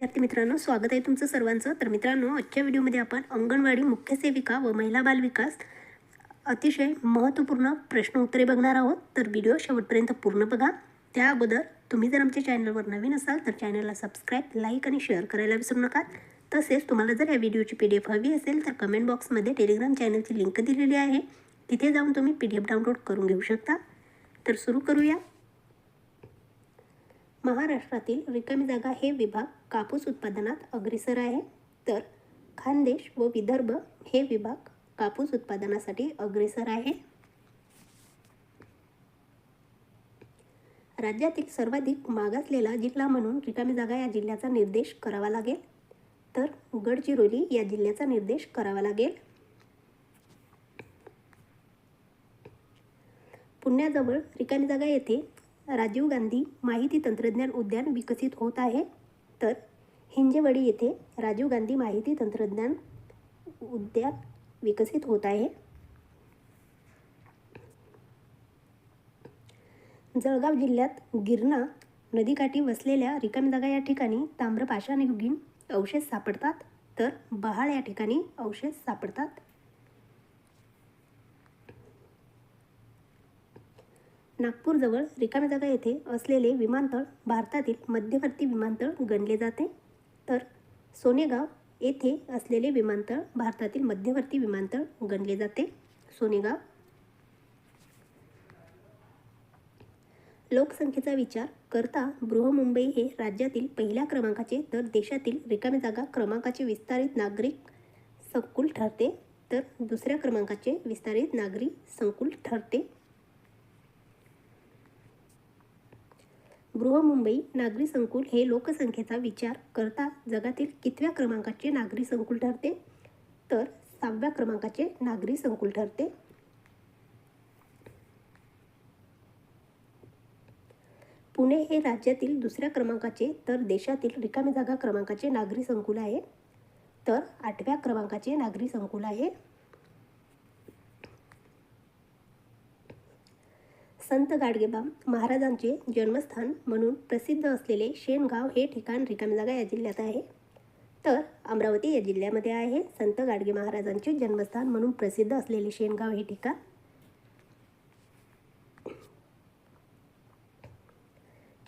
विद्यार्थी मित्रांनो स्वागत आहे तुमचं सर्वांचं. तर मित्रांनो आजच्या व्हिडिओमध्ये आपण अंगणवाडी मुख्य सेविका व महिला बाल विकास अतिशय महत्त्वपूर्ण प्रश्न उत्तरे बघणार आहोत. तर व्हिडिओ शेवटपर्यंत पूर्ण बघा. त्या अगोदर तुम्ही जर आमच्या चॅनलवर नवीन असाल तर चॅनलला सबस्क्राईब लाईक आणि शेअर करायला विसरू नका. तसेच तुम्हाला जर या व्हिडिओची पी डी एफ हवी असेल तर कमेंट बॉक्समध्ये टेलिग्राम चॅनलची लिंक दिलेली आहे. तिथे जाऊन तुम्ही पी डी एफ डाउनलोड करून घेऊ शकता. तर सुरू करूया. महाराष्ट्रातील रिकामी जागा हे विभाग कापूस उत्पादनात अग्रेसर आहे. तर खानदेश व विदर्भ हे विभाग कापूस उत्पादनासाठी अग्रेसर आहे. राज्यातील सर्वाधिक मागासलेला जिल्हा म्हणून रिकामी जागा या जिल्ह्याचा निर्देश करावा लागेल. तर गडचिरोली या जिल्ह्याचा निर्देश करावा लागेल. पुण्याजवळ रिकामी जागा येथे राजीव गांधी माहिती तंत्रज्ञान उद्यान विकसित होत आहे. तर हिंजेवाडी येथे राजीव गांधी माहिती तंत्रज्ञान उद्यान विकसित होत आहे. जळगाव जिल्ह्यात गिरणा नदीकाठी वसलेल्या रिकामजागा या ठिकाणी ताम्रपाषाणयुगीन अवशेष सापडतात. तर बहाळ या ठिकाणी अवशेष सापडतात. नागपूरजवळ रिकाम्या जागा येथे असलेले विमानतळ भारतातील मध्यवर्ती विमानतळ गणले जाते. तर सोनेगाव येथे असलेले विमानतळ भारतातील मध्यवर्ती विमानतळ गणले जाते. सोनेगाव. लोकसंख्येचा विचार करता बृहमुंबई हे राज्यातील पहिल्या क्रमांकाचे तर देशातील रिकाम्या जागा क्रमांकाचे विस्तारित नागरिक संकुल ठरते. तर दुसऱ्या क्रमांकाचे विस्तारित नागरी संकुल ठरते. बृहमुंबई नागरी संकुल हे लोकसंख्येचा विचार करता जगातील कितव्या क्रमांकाचे नागरी संकुल ठरते? तर सहाव्या क्रमांकाचे नागरी संकुल ठरते. पुणे हे राज्यातील दुसऱ्या क्रमांकाचे तर देशातील रिकामी जागा क्रमांकाचे नागरी संकुल आहे. तर आठव्या क्रमांकाचे नागरी संकुल आहे. संत गाडगेबा महाराजांचे जन्मस्थान म्हणून प्रसिद्ध असलेले शेणगाव हे ठिकाण रिकामी जागा या जिल्ह्यात आहे. तर अमरावती या जिल्ह्यामध्ये आहे. संत गाडगे महाराजांचे जन्मस्थान म्हणून प्रसिद्ध असलेले शेणगाव हे ठिकाण.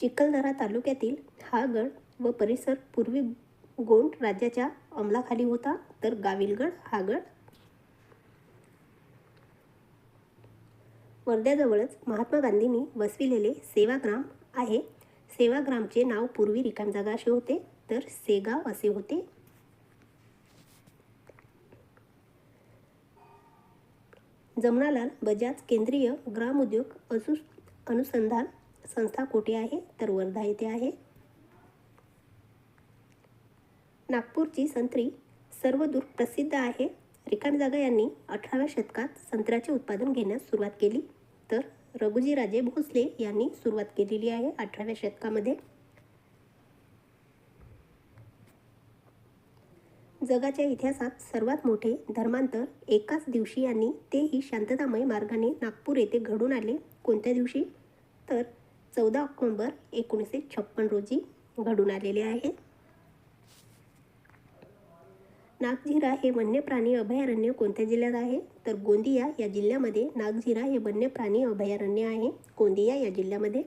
चिखलदरा तालुक्यातील हा गड व परिसर पूर्वी गोंड राज्याच्या अंमलाखाली होता. तर गाविलगड हा गड वर्ध्याजवळच महात्मा गांधींनी वसविलेले सेवाग्राम आहे. सेवाग्रामचे नाव पूर्वी रिकाम जागा असे होते तर सेगाव असे होते. जमनालाल बजाज केंद्रीय ग्रामोद्योग असु अनुसंधान संस्था कोठे आहे? तर वर्धा येथे आहे. नागपूरची संत्री सर्वदूर प्रसिद्ध आहे. रिकाम जागा यांनी अठराव्या शतकात संत्र्याचे उत्पादन घेण्यास सुरुवात केली. रघुजीराजे भोसले यांनी सुरुवात केलेली आहे अठराव्या शतकामध्ये. जगाच्या इतिहासात सर्वात मोठे धर्मांतर एकाच दिवशी यांनी तेही शांततामय मार्गाने नागपूर येथे घडून आले. कोणत्या दिवशी? तर चौदा ऑक्टोंबर एकोणीसशे छप्पन रोजी घडून आलेले आहे. नागझिरा हे वन्य प्राणी अभयारण्य कोणत्या जिल्ह्यात आहे? तर गोंदिया या जिल्ह्यामध्ये नागझिरा हे वन्य प्राणी अभयारण्य आहे. गोंदिया या जिल्ह्यामध्ये.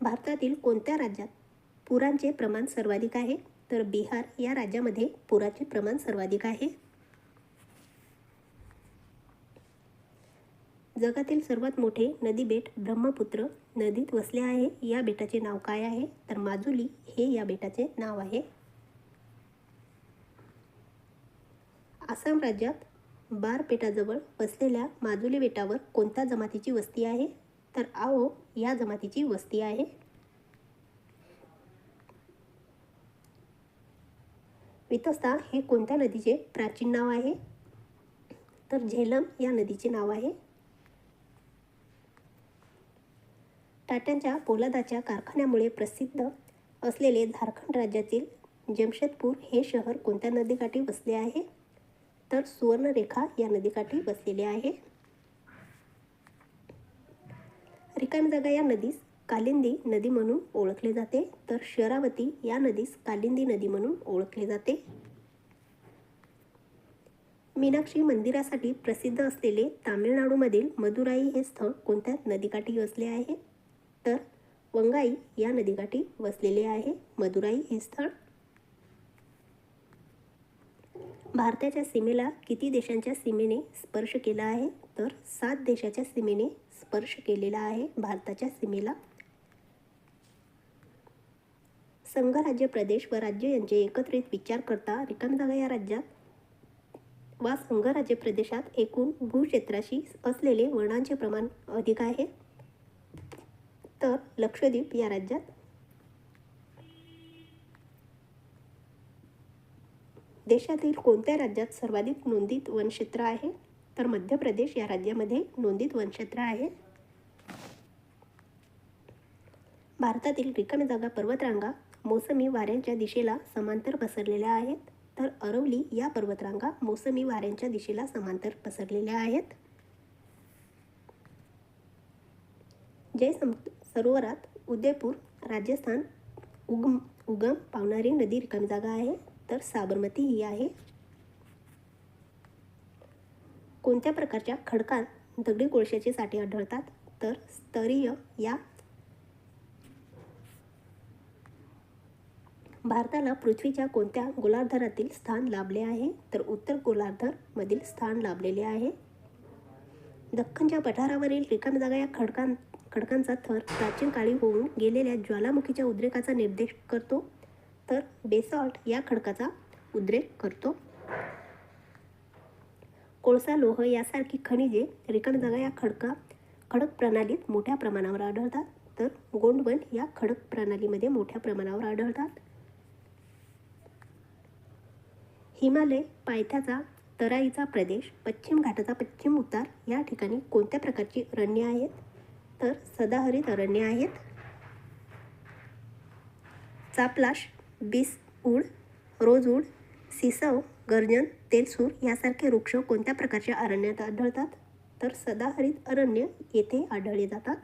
भारतातील कोणत्या राज्यात पुरांचे प्रमाण सर्वाधिक आहे? तर बिहार या राज्यामध्ये पुराचे प्रमाण सर्वाधिक आहे. जगातील सर्वात मोठे नदी बेट ब्रह्मपुत्र नदीत वसले आहे. या बेटाचे नाव काय आहे? तर माजुली हे या बेटाचे नाव आहे. आसाम राज्यात बारपेटाजवळ वसलेल्या माजुली बेटावर कोणत्या जमातीची वस्ती आहे? तर आओ या जमातीची वस्ती आहे. वितस्ता हे कोणत्या नदीचे प्राचीन नाव आहे? तर झेलम या नदीचे नाव आहे. टाट्यांच्या पोलादाच्या कारखान्यामुळे प्रसिद्ध असलेले झारखंड राज्यातील जमशेदपूर हे शहर कोणत्या नदीकाठी वसले आहे? तर सुवर्णरेखा या नदीकाठी वसलेले आहे. रिकामी जागा या नदीस कालिंदी नदी म्हणून ओळखले जाते. तर शरावती या नदीस कालिंदी नदी म्हणून ओळखले जाते. मीनाक्षी मंदिरासाठी प्रसिद्ध असलेले तामिळनाडूमधील मदुराई हे स्थळ कोणत्या नदीकाठी वसले आहे? तर वंगाई या नदीकाठी वसलेले आहे. मदुराई हे स्थळ. भारताच्या सीमेला किती देशांच्या सीमेने स्पर्श केला आहे? तर सात देशाच्या सीमेने स्पर्श केलेला आहे भारताच्या सीमेला. संघराज्य प्रदेश व राज्य यांचे एकत्रित विचार करता रिकामी जागा या राज्यात वा संघराज्य प्रदेशात एकूण भूक्षेत्राशी असलेले वर्णांचे प्रमाण अधिक आहे. तर लक्षद्वीप या राज्यात देशातील कोणत्या राज्यात सर्वाधिक नोंदित वनक्षेत्र आहे? तर मध्य प्रदेश या राज्यामध्ये नोंदित वनक्षेत्र आहे. भारतातील रिकाम्या जागा पर्वतरांगा मोसमी वाऱ्यांच्या दिशेला समांतर पसरलेल्या आहेत. तर अरवली या पर्वतरांगा मोसमी वाऱ्यांच्या दिशेला समांतर पसरलेल्या आहेत. जय सम सरोवरात उदयपूर राजस्थान उगम उगम पावणारी नदी रिकामी जागा आहे तर साबरमती ही आहे. कोणत्या प्रकारच्या खडकात दगडी कोळशाचे साठे आढळतात? तर स्तरीय या भारताला पृथ्वीच्या कोणत्या गोलार्धारातील स्थान लाभले आहे? तर उत्तर गोलार्धरमधील स्थान लाभलेले आहे. दख्खनच्या पठारावरील रिकाम जागा या खडकां खडकांचा थर प्राचीन काळी होऊन गेलेल्या ज्वालामुखीच्या उद्रेकाचा निर्देश करतो. तर बेसॉल्ट या खडकाचा उद्रेक करतो. कोळसा लोह यासारखी खनिजे रिकाम्या जागा या खडका खडक प्रणालीत मोठ्या प्रमाणावर आढळतात. तर गोंडवन या खडक प्रणालीमध्ये मोठ्या प्रमाणावर आढळतात. हिमालय पायथ्याचा तराईचा प्रदेश पश्चिम घाटाचा पश्चिम उतार या ठिकाणी कोणत्या प्रकारची अरण्ये आहेत? तर सदाहरित अरण्य आहेत. चापलाश बीसऊड रोजऊड सिसव गर्जन तेलसूर यासारखे वृक्ष कोणत्या प्रकारच्या अरण्यात आढळतात? तर सदाहरित अरण्य येथे आढळले जातात.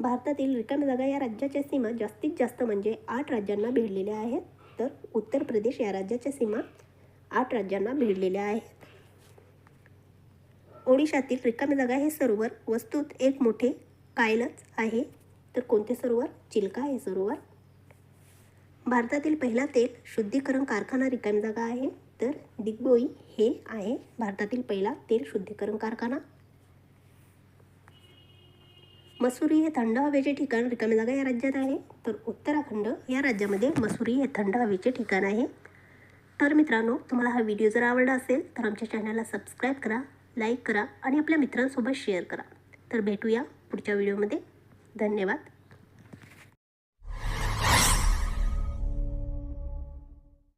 भारतातील रिकाम्या जागा या राज्याच्या सीमा जास्तीत जास्त म्हणजे आठ राज्यांना भिडलेल्या आहेत. तर उत्तर प्रदेश या राज्याच्या सीमा आठ राज्यांना भिडलेल्या आहेत. ओडिशातील रिकामी जागा हे सरोवर. वस्तूत एक मोठे कायलच आहे. तर कोणते सरोवर? चिल्का हे सरोवर. भारतातील पहिला तेल शुद्धीकरण कारखाना रिकामी जागा आहे. तर दिग्बोई हे आहे भारतातील पहिला तेल शुद्धीकरण कारखाना. मसुरी हे थंड हवेचे ठिकाण रिकामी जागा या राज्यात आहे. तर उत्तराखंड या राज्यामध्ये मसुरी हे थंड हवेचे ठिकाण आहे. तर मित्रांनो तुम्हाला हा व्हिडिओ जर आवडला असेल तर आमच्या चॅनलला सबस्क्राईब करा. लाईक करा आणि आपल्या मित्रांसोबत शेअर करा. तर भेटूया पुढच्या व्हिडिओमध्ये. धन्यवाद.